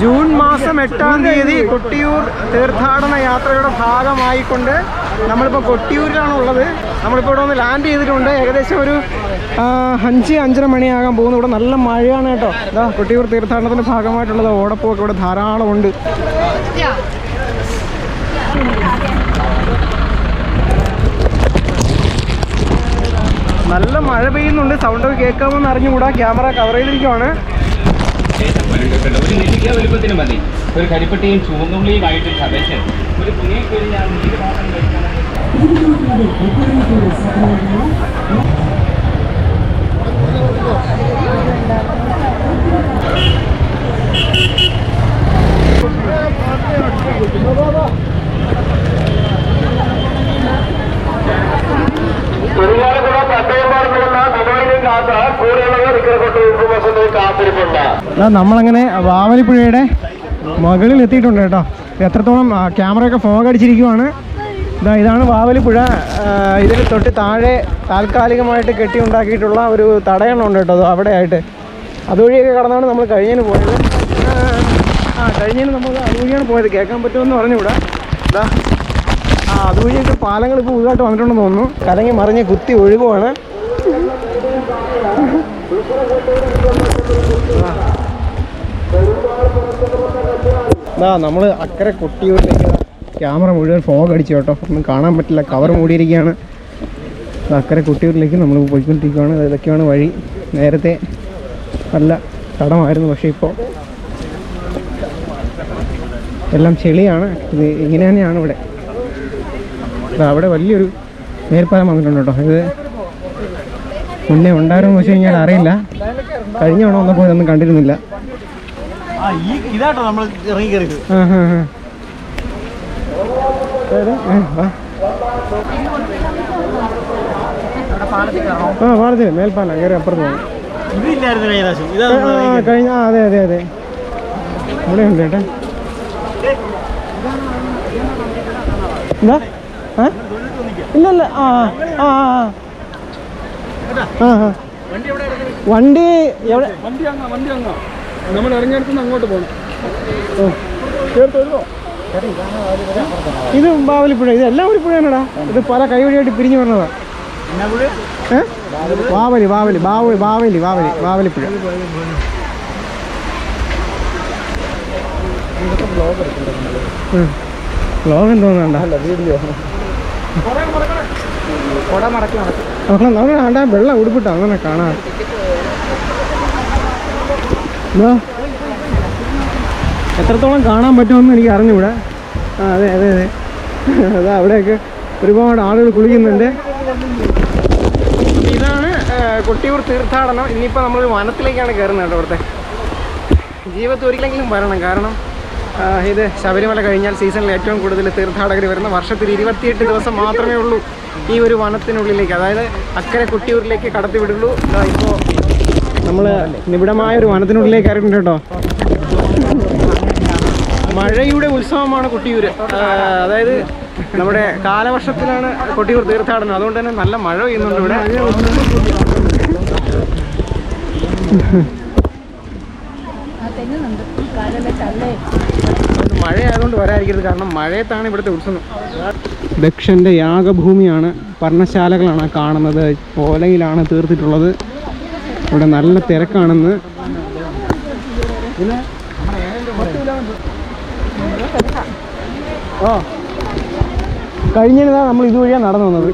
June മാസം എട്ടാം തീയതി കൊട്ടിയൂർ തീർത്ഥാടന യാത്രയുടെ ഭാഗമായിക്കൊണ്ട് നമ്മളിപ്പോൾ കൊട്ടിയൂരിലാണ് ഉള്ളത്. നമ്മളിപ്പോൾ ഇവിടെ ഒന്ന് ലാൻഡ് ചെയ്തിട്ടുണ്ട്. ഏകദേശം ഒരു അഞ്ച് അഞ്ചര മണിയാകാൻ പോകുന്നു. ഇവിടെ നല്ല മഴയാണ് കേട്ടോ. ഇതാ കൊട്ടിയൂർ തീർത്ഥാടനത്തിന്റെ ഭാഗമായിട്ടുള്ളത്. ഓടപ്പമൊക്കെ ഇവിടെ ധാരാളമുണ്ട് നല്ല മഴ പെയ്യുന്നുണ്ട്. സൗണ്ട് കേൾക്കാമെന്ന് അറിഞ്ഞുകൂടാ. ക്യാമറ കവർ ചെയ്തിരിക്കുവാണ്. പലണ്ടൊക്കെയുണ്ട്. ഒരു നെല്ലിക്ക വലുപ്പത്തിന് മതി ഒരു കരിപ്പട്ടിയും ചുവന്നുള്ളിയുമായിട്ട് ചതച്ച് ഒരു തുണിയിൽ കഴിഞ്ഞാൽ നീര് മാത്രം കഴിക്കണം നമ്മളങ്ങനെ വാവലിപ്പുഴയുടെ മുകളിൽ എത്തിയിട്ടുണ്ട് കേട്ടോ. എത്രത്തോളം ക്യാമറയൊക്കെ ഫോഗ് അടിച്ചിരിക്കുവാണ്. ഇതാ ഇതാണ് വാവലിപ്പുഴ. ഇതിന് തൊട്ട് താഴെ താൽക്കാലികമായിട്ട് കെട്ടി ഉണ്ടാക്കിയിട്ടുള്ള ഒരു തടയണമുണ്ട് കേട്ടോ അവിടെ ആയിട്ട് അതുവഴിയൊക്കെ കടന്നാണ് നമ്മൾ കഴിഞ്ഞതിന് പോയത്. ആ കഴിഞ്ഞതിന് നമ്മൾ അതുവഴിയാണ് പോയത്. കേൾക്കാൻ പറ്റുമെന്ന് പറഞ്ഞുകൂടാ. ഇതാ ആ അതുവഴിയൊക്കെ പാലങ്ങൾ ഇപ്പോൾ പുതുതായിട്ട് വന്നിട്ടുണ്ടെന്ന് തോന്നുന്നു. കലങ്ങി മറിഞ്ഞ് കുത്തി ഒഴുകുവാണ്. ഇതാ നമ്മൾ അക്കരെ കൊട്ടിയൂരിലേക്ക് ക്യാമറ മുഴുവൻ ഫോഗ് അടിച്ചു കേട്ടോ. ഒന്നും കാണാൻ പറ്റില്ല. കവർ മൂടിയിരിക്കുകയാണ്. അക്കരെ കുട്ടിയൂരിലേക്ക് നമ്മൾ പോയിക്കൊണ്ടിരിക്കുകയാണ്. ഇതൊക്കെയാണ് വഴി. നേരത്തെ നല്ല തടമായിരുന്നു. പക്ഷേ ഇപ്പോൾ എല്ലാം ചെളിയാണ്. ഇത് ഇങ്ങനെ തന്നെയാണ് ഇവിടെ. അവിടെ വലിയൊരു മേൽപ്പാലം വന്നിട്ടുണ്ട് കേട്ടോ. ഇത് മുന്നേ ഉണ്ടായിരുന്നു പക്ഷേ കഴിഞ്ഞാൽ അറിയില്ല. കഴിഞ്ഞ തവണ വന്നപ്പോൾ ഇതൊന്നും കണ്ടിരുന്നില്ല. ഇതാട്ടോ നമ്മൾ ഇറങ്ങി കയറിയത്. ആ, പാലത്തിൽ മേൽപ്പാലം കയറി അപ്പുറത്ത് പോകും കഴിഞ്ഞ ആ, അതെ അതെ അതെ. ഇവിടെ ഉണ്ട് ചേട്ടാ എന്താ? ആ? ഇല്ല ഇല്ല. ആ ആ ആ. ആ ആ വണ്ടി എവിടെ വണ്ടി അങ്ങ വണ്ടി അങ്ങ. നമ്മൾ ഇറങ്ങിയെടുത്തുനിന്ന് അങ്ങോട്ട് പോകണം ഇത് ബാവലിപ്പുഴ ഇത് എല്ലാം ഒരു പുഴയാണടാ. ഇത് പല കൈവഴിയായിട്ട് പിരിഞ്ഞു വരണതാ ബാവലി ബാവലി ബാവലി ബാവലി ബാവലി ബാവലിപ്പുഴ ബ്ലോഗ് എന്തോന്നാണ്ടാ എന്തോന്നണ്ട മക്കളെ നമ്മൾ ആണ്ടാ വെള്ളം ഉടുപ്പിട്ടോ അങ്ങനെ കാണാ. എത്രത്തോളം കാണാൻ പറ്റുമെന്ന് എനിക്ക് അറിഞ്ഞൂടെ ആ അതെ അതെ അതെ. അതാ അവിടെയൊക്കെ ഒരുപാട് ആളുകൾ കുളിക്കുന്നുണ്ട്. ഇതാണ് കൊട്ടിയൂർ തീർത്ഥാടനം. ഇനിയിപ്പോൾ നമ്മളൊരു വനത്തിലേക്കാണ് കയറുന്നത് കേട്ടോ അവിടുത്തെ. ജീവിതത്തിൽ ഒരിക്കലെങ്കിലും വരണം. കാരണം ഇത് ശബരിമല കഴിഞ്ഞാൽ സീസണിൽ ഏറ്റവും കൂടുതൽ തീർത്ഥാടകർ വരുന്ന വർഷത്തിൽ ഇരുപത്തിയെട്ട് ദിവസം മാത്രമേ ഉള്ളൂ ഈ ഒരു വനത്തിനുള്ളിലേക്ക് അതായത് അക്കരെ കുട്ടിയൂരിലേക്ക് കടത്തി വിടുള്ളൂ. ഇപ്പോൾ നമ്മൾ നിബിഡമായ ഒരു വനത്തിനുള്ളിലേക്ക് ഇറങ്ങിയിട്ടുണ്ട് കേട്ടോ. മഴയുടെ ഉത്സവമാണ് കുട്ടിയൂര്. അതായത് നമ്മുടെ കാലവർഷത്തിലാണ് കൊട്ടിയൂർ തീർത്ഥാടനം. അതുകൊണ്ട് തന്നെ നല്ല മഴ പെയ്യുന്നുണ്ട് ഇവിടെ. മഴയായതുകൊണ്ട് വരാതിരിക്കരുത്. കാരണം മഴയത്താണ് ഇവിടുത്തെ ഉത്സവം. ദക്ഷന്റെ യാഗഭൂമിയാണ് പർണശാലകളാണ് കാണുന്നത്. ഓലയിലാണ് തീർത്തിട്ടുള്ളത്. ഇവിടെ നല്ല തിരക്കാണെന്ന്. ആ. കഴിഞ്ഞതാ നമ്മൾ ഇതുവഴിയാണ് നടന്നു വന്നത്.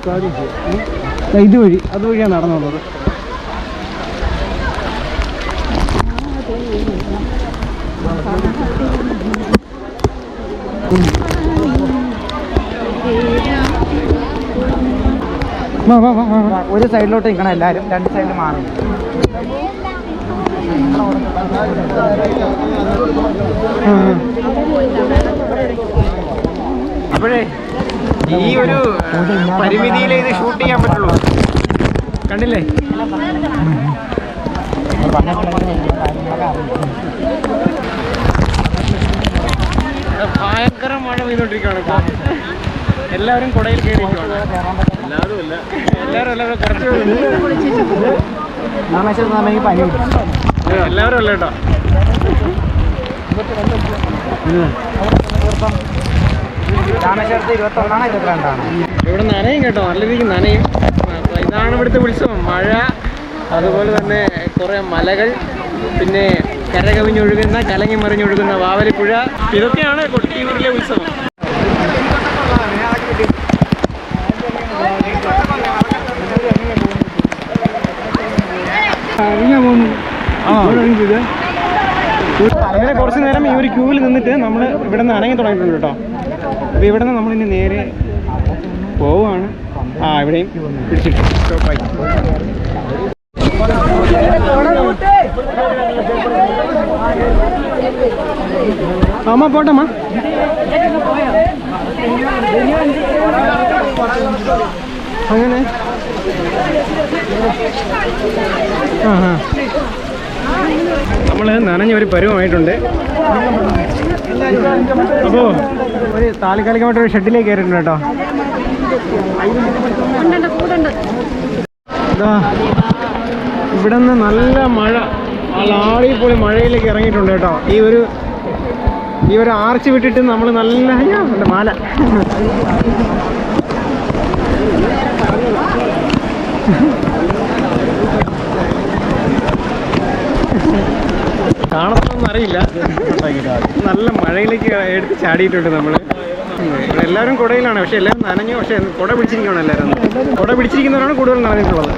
ഇതുവഴി അതുവഴിയാണ് നടന്നു വന്നത്. ഒരു സൈഡിലോട്ട് നിൽക്കണം എല്ലാവരും. രണ്ട് സൈഡിൽ മാറും. അപ്പോഴേ ഈ ഒരു പരിമിതിയിലേ ഇത് ഷൂട്ട് ചെയ്യാൻ പറ്റുള്ളൂ. കണ്ടില്ലേ? ഭയങ്കര മഴ പെയ്തോണ്ടിരിക്കുകയാണ് എല്ലാവരും കുടയിൽ കയറിയിരിക്കുകയാണ്. എല്ലാവരും അല്ല ഇവിടെ നനയും കേട്ടോ നല്ല രീതിക്ക് നനയും. ഇതാണ് ഇവിടുത്തെ ഉത്സവം. മഴ അതുപോലെ തന്നെ കുറേ മലകൾ പിന്നെ കരകവിഞ്ഞൊഴുകുന്ന കലങ്ങി മറിഞ്ഞൊഴുകുന്ന വാവലിപ്പുഴ. ഇതൊക്കെയാണ് കൊട്ടിയൂരിലെ ഉത്സവം. അങ്ങനെ കുറച്ച് നേരം ഈ ഒരു ക്യൂവിൽ നിന്നിട്ട് നമ്മൾ ഇവിടെ നിന്ന് ഇറങ്ങി തുടങ്ങിയിട്ടുണ്ട് കേട്ടോ. അപ്പോൾ ഇവിടെ നിന്ന് നമ്മളിനി നേരെ പോവുകയാണ്. ആ ഇവിടെയും പിടിച്ചിട്ട് അമ്മ പോട്ടമ്മ അങ്ങനെ. ആ ആ. നമ്മൾ നനഞ്ഞ ഒരു പരുവമായിട്ടുണ്ട്. അപ്പോൾ ഒരു താൽക്കാലികമായിട്ട് ഒരു ഷെഡിലേക്ക് കയറിയിട്ടുണ്ട് കേട്ടോ. ഇവിടെ നിന്ന് നല്ല മഴ. നല്ല പോലെ മഴയിലേക്ക് ഇറങ്ങിയിട്ടുണ്ട് കേട്ടോ. ഈ ഒരു ഈ ഒരു ആർച്ച് വിട്ടിട്ട് നമ്മൾ നല്ല എന്റെ മാല. കാണുന്നൊന്നും അറിയില്ല. നല്ല മഴയിലേക്ക് എടുത്ത് ചാടിയിട്ടുണ്ട് നമ്മൾ ഇവിടെ എല്ലാവരും കുടയിലാണ് പക്ഷെ എല്ലാവരും നനഞ്ഞു പക്ഷെ കുട പിടിച്ചിരിക്കുകയാണ് എല്ലാവരും. കുട പിടിച്ചിരിക്കുന്നവരാണ് കൂടുതൽ നനഞ്ഞിട്ടുള്ളത്.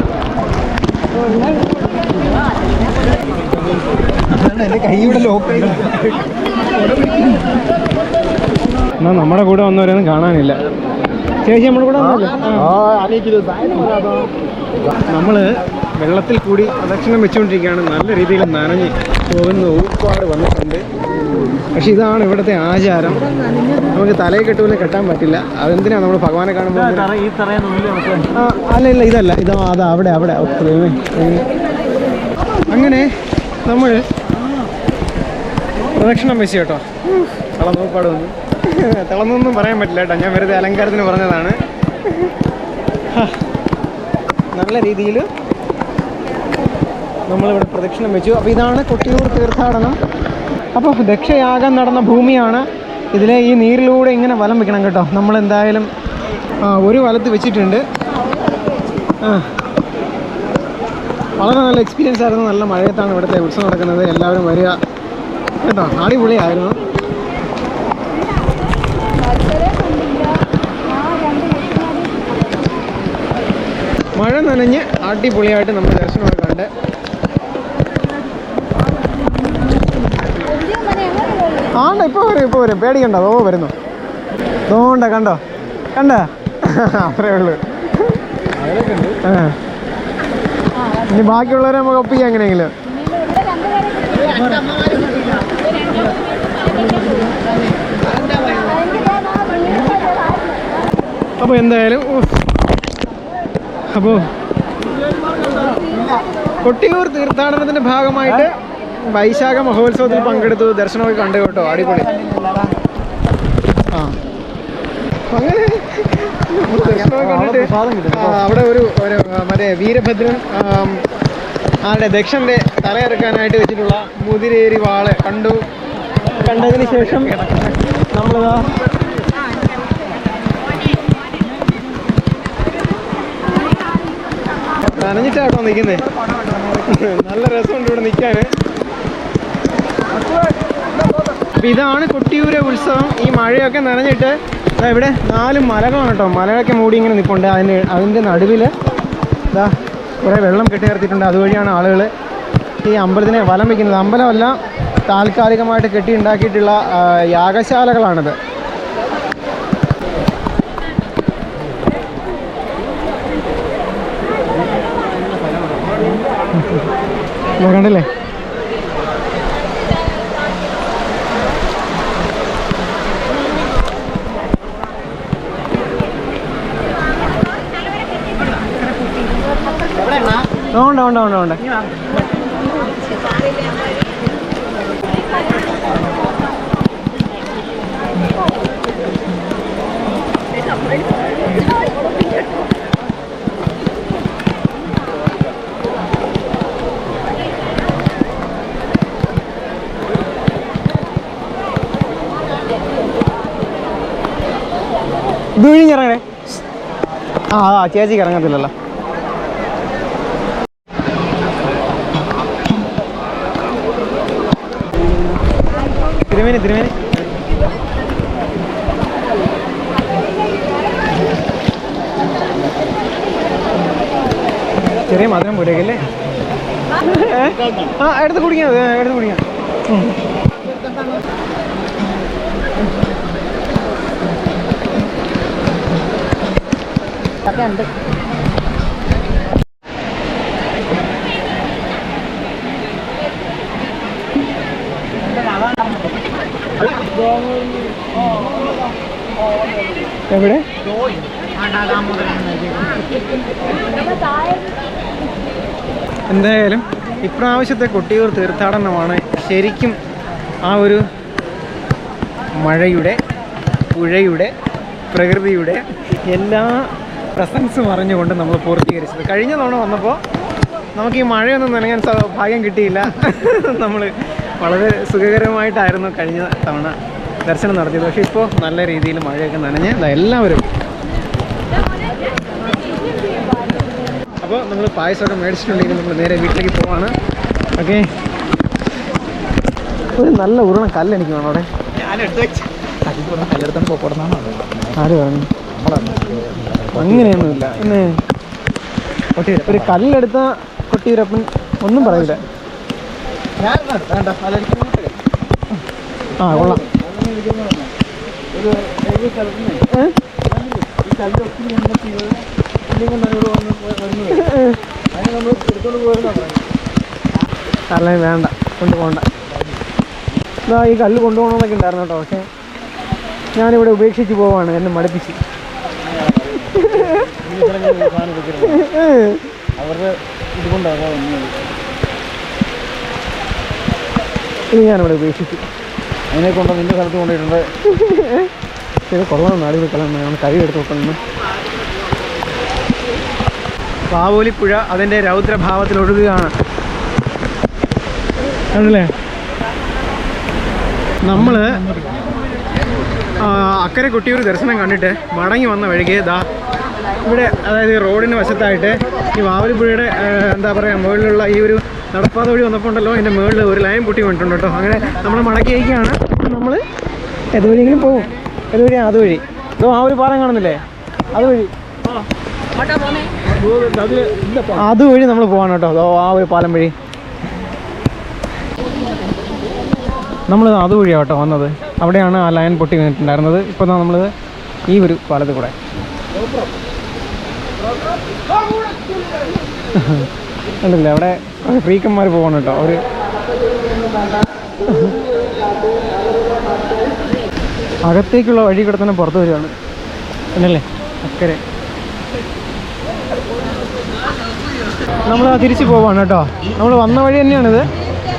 എന്റെ കൈയുടെ ലോക്ക് എന്നാ നമ്മുടെ കൂടെ വന്നവരൊന്നും കാണാനില്ല. ചേച്ചി നമ്മുടെ കൂടെ നമ്മൾ വെള്ളത്തിൽ കൂടി പ്രദക്ഷിണം വെച്ചുകൊണ്ടിരിക്കുകയാണ്. നല്ല രീതിയിൽ നനഞ്ഞ് പോകുന്ന ഒരുപാട് വന്നിട്ടുണ്ട്. പക്ഷെ ഇതാണ് ഇവിടുത്തെ ആചാരം. നമുക്ക് തലയിൽ കെട്ടുപോലെ കെട്ടാൻ പറ്റില്ല. അതെന്തിനാണ് നമ്മൾ ഭഗവാനെ കാണുമ്പോൾ അല്ല ഇല്ല ഇതല്ല. ഇതാ അതാ അവിടെ അവിടെ. അങ്ങനെ നമ്മൾ പ്രദക്ഷിണം വെച്ച് കേട്ടോ. തളന്നൂപ്പാട് വന്നു. തിളന്നൊന്നും പറയാൻ പറ്റില്ല കേട്ടോ. ഞാൻ വെറുതെ അലങ്കാരത്തിന് പറഞ്ഞതാണ്. നല്ല രീതിയിൽ നമ്മളിവിടെ പ്രദക്ഷിണം വെച്ചു. അപ്പോൾ ഇതാണ് കൊട്ടിയൂർ തീർത്ഥാടനം. അപ്പോൾ ദക്ഷയാഗം നടന്ന ഭൂമിയാണ്. ഇതിലെ ഈ നീരിലൂടെ ഇങ്ങനെ വലം വെക്കണം കേട്ടോ. നമ്മൾ എന്തായാലും ആ ഒരു വലത്ത് വെച്ചിട്ടുണ്ട്. ആ. വളരെ നല്ല എക്സ്പീരിയൻസ് ആയിരുന്നു. നല്ല മഴയത്താണ് ഇവിടുത്തെ ഉത്സവം നടക്കുന്നത്. എല്ലാവരും വരിക. കേട്ടോ അടിപൊളിയായിരുന്നു. മഴ നനഞ്ഞ് അടിപൊളിയായിട്ട് നമ്മൾ ദർശനമൊക്കെ കണ്ട്. ആണ്ട ഇപ്പോൾ വരും ഇപ്പോൾ വരും. പേടിക്കണ്ട. ഓ വരുന്നു. നോണ്ട കണ്ടോ? കണ്ട? അത്രേ ഉള്ളൂ. ഇനി ബാക്കിയുള്ളവരെ നമുക്ക് ഒപ്പിക്കാം എങ്ങനെയെങ്കിലും. അപ്പോൾ എന്തായാലും അപ്പോൾ കൊട്ടിയൂർ തീർത്ഥാടനത്തിന്റെ ഭാഗമായിട്ട് വൈശാഖ മഹോത്സവത്തിൽ പങ്കെടുത്തു ദർശനമൊക്കെ കണ്ടു കേട്ടോ അടിപൊളി. ആ. അങ്ങനെ കണ്ടിട്ട് അവിടെ ഒരു ഒരു മറ്റേ വീരഭദ്രൻ ആരുടെ ദക്ഷന്റെ തലയിറക്കാനായിട്ട് വെച്ചിട്ടുള്ള മുതിരേരി വാൾ കണ്ടു. കണ്ടതിന് ശേഷം നമ്മളിതാ നനഞ്ഞിട്ടാട്ടോ നിൽക്കുന്നേ. നല്ല രസമുണ്ട് ഇവിടെ നിൽക്കാൻ. അപ്പൊ ഇതാണ് കൊട്ടിയൂരെ ഉത്സവം. ഈ മഴയൊക്കെ നനഞ്ഞിട്ട് ഇവിടെ നാല് മലകളാണ് കേട്ടോ. മലകളൊക്കെ മൂടി ഇങ്ങനെ നിൽപ്പുണ്ട് അതിന് അതിന്റെ നടുവിൽ ഇതാ കുറേ വെള്ളം കെട്ടി നിർത്തിയിട്ടുണ്ട്. അതുവഴിയാണ് ആളുകൾ ഈ അമ്പലത്തിനെ വലം വയ്ക്കുന്നത് അമ്പലമല്ല താൽക്കാലികമായിട്ട് കെട്ടി ഉണ്ടാക്കിയിട്ടുള്ള യാഗശാലകളാണിത്. ഇതാ കണ്ടില്ലേ? ഉണ്ട് ഉണ്ട് ഉണ്ട്. വിഴിഞ്ഞിറങ്ങണേ? ആ ചേച്ചിക്ക് ഇറങ്ങത്തില്ലല്ലോ. തിരുമേനി തിരുമേനി ചെറിയ മധുരം പോരേക്കല്ലേ ആ എടുത്ത് കുടിക്കാം ഏ, എടുത്ത് കുടിക്കാം ഉം. എവിടെ? എന്തായാലും ഇപ്രാവശ്യത്തെ കൊട്ടിയൂർ തീർത്ഥാടനമാണ് ശരിക്കും ആ ഒരു മഴയുടെ പുഴയുടെ പ്രകൃതിയുടെ എല്ലാ പ്രസൻസും അറിഞ്ഞുകൊണ്ട് നമ്മൾ പൂർത്തീകരിച്ചത്. കഴിഞ്ഞ തവണ വന്നപ്പോൾ നമുക്ക് ഈ മഴയൊന്നും നനയാൻ ഭാഗ്യം കിട്ടിയില്ല. നമ്മൾ വളരെ സുഖകരമായിട്ടായിരുന്നു കഴിഞ്ഞ തവണ ദർശനം നടത്തിയത്. പക്ഷേ ഇപ്പോൾ നല്ല രീതിയിൽ മഴയൊക്കെ നനഞ്ഞ് എല്ലാവരും. അപ്പോൾ നമ്മൾ പായസമൊക്കെ മേടിച്ചിട്ടുണ്ടെങ്കിൽ നമ്മൾ നേരെ വീട്ടിലേക്ക് പോവാണ്. ഓക്കെ. ഒരു നല്ല ഉരുണ കല്ല് എനിക്ക് വേണം അവിടെ. ആര് പറഞ്ഞു? അങ്ങനെയൊന്നുമില്ല ഒരു കല്ലെടുത്ത കൊട്ടിയൂരപ്പൻ ഒന്നും പറയില്ല. ആ കൊള്ളാം. ഏ? അല്ലേ വേണ്ട കൊണ്ടുപോകണ്ട ഇതാ ഈ കല്ല് കൊണ്ടുപോകണമെന്നൊക്കെ ഉണ്ടായിരുന്നു കേട്ടോ പക്ഷേ ഞാനിവിടെ ഉപേക്ഷിച്ച് പോവാണ് എന്നെ മടുപ്പിച്ച് ഇനി ഞാനിവിടെ ഉപേക്ഷിച്ചു അതിനെ കൊണ്ട് നിന്റെ സ്ഥലത്ത് കൊണ്ടിട്ടുണ്ട് ഇത് നാടി വെക്കണം ഞാൻ കൈ എടുത്ത് വെക്കണം പാവോലിപ്പുഴ അതിന്റെ രൗദ്രഭാവത്തിൽ ഒഴുകുകയാണ്. കണ്ടില്ലേ നമ്മൾ അക്കരെ കുട്ടിയൂർ ദർശനം കണ്ടിട്ട് മടങ്ങി വന്ന വഴിക്ക് ദാ ഇവിടെ അതായത് റോഡിന് വശത്തായിട്ട് ഈ വാവലിപ്പുഴയുടെ എന്താ പറയുക മുകളിലുള്ള ഈ ഒരു നടപ്പാത വഴി വന്നപ്പോൾ ഉണ്ടല്ലോ അതിന്റെ മുകളിൽ ഒരു ലൈൻ പൊട്ടി വന്നിട്ടുണ്ട് കേട്ടോ. അങ്ങനെ നമ്മൾ മടക്കി അയക്കുകയാണ്. നമ്മൾ ഏതുവഴിയെങ്കിലും പോകും ഏതുവഴി അതുവഴി. ഇതോ ആ ഒരു പാലം കാണുന്നില്ലേ? അതുവഴി. അതുവഴി നമ്മൾ പോവാണ് കേട്ടോ. അതോ ആ ഒരു പാലം വഴി. നമ്മൾ അതുവഴിയാണ് കേട്ടോ വന്നത്. അവിടെയാണ് ആ ലൈൻ പൊട്ടി വീണിട്ടുണ്ടായിരുന്നത്. ഇപ്പോൾ നമ്മൾ ഈ ഒരു പാലത്തിൽ കൂടെ. കണ്ടില്ലേ? അവിടെ ഫ്രീക്കന്മാർ പോകണം കേട്ടോ. ഒരു അകത്തേക്കുള്ള വഴി കൂടെ തന്നെ പുറത്ത് വരികയാണ്. എന്നല്ലേ അക്കരെ. നമ്മൾ തിരിച്ചു പോവാണ് കേട്ടോ. നമ്മൾ വന്ന വഴി തന്നെയാണിത്.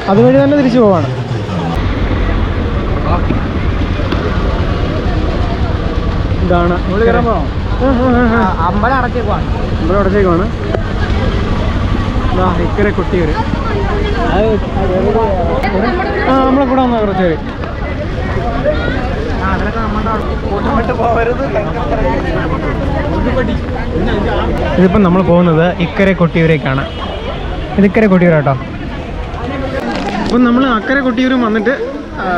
അതുവഴി തന്നെ തിരിച്ചു പോവാണ്. ഇതാണ്. അമ്പലം അടച്ചേക്കുവാണ്. അമ്പലം അടച്ചേക്കുവാണ്. ഇക്കരെ കൊട്ടിയൂര് ആ നമ്മളെ കൂടെ വന്നാൽ കുറച്ച് പേര് ഇതിപ്പം നമ്മൾ പോകുന്നത് ഇക്കരെ കൊട്ടിയൂരേക്കാണ്. ഇത് ഇക്കരെ കൊട്ടിയൂർ കേട്ടോ അപ്പം നമ്മൾ അക്കരെ കൊട്ടിയൂരും വന്നിട്ട്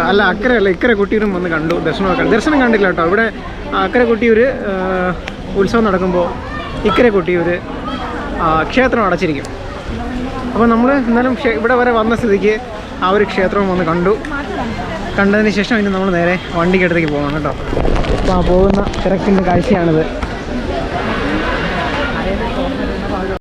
അല്ല അക്കരെ അല്ല ഇക്കരെ കൊട്ടിയൂരും വന്ന് കണ്ടു ദർശനമൊക്കെ ദർശനം കണ്ടില്ല കേട്ടോ. ഇവിടെ അക്കരെ കൊട്ടിയൂർ ഉത്സവം നടക്കുമ്പോൾ ഇക്കരെ കൊട്ടിയൂർ ക്ഷേത്രം അടച്ചിരിക്കും. അപ്പോൾ നമ്മൾ എന്നാലും ഇവിടെ വരെ വന്ന സ്ഥിതിക്ക് ആ ഒരു ക്ഷേത്രവും വന്ന് കണ്ടു. കണ്ടതിന് ശേഷം ഇനി നമ്മൾ നേരെ വണ്ടിക്കടുത്തേക്ക് പോകണം കേട്ടോ. അപ്പോൾ ആ പോകുന്ന തിരക്കിന്റെ കാഴ്ചയാണിത്.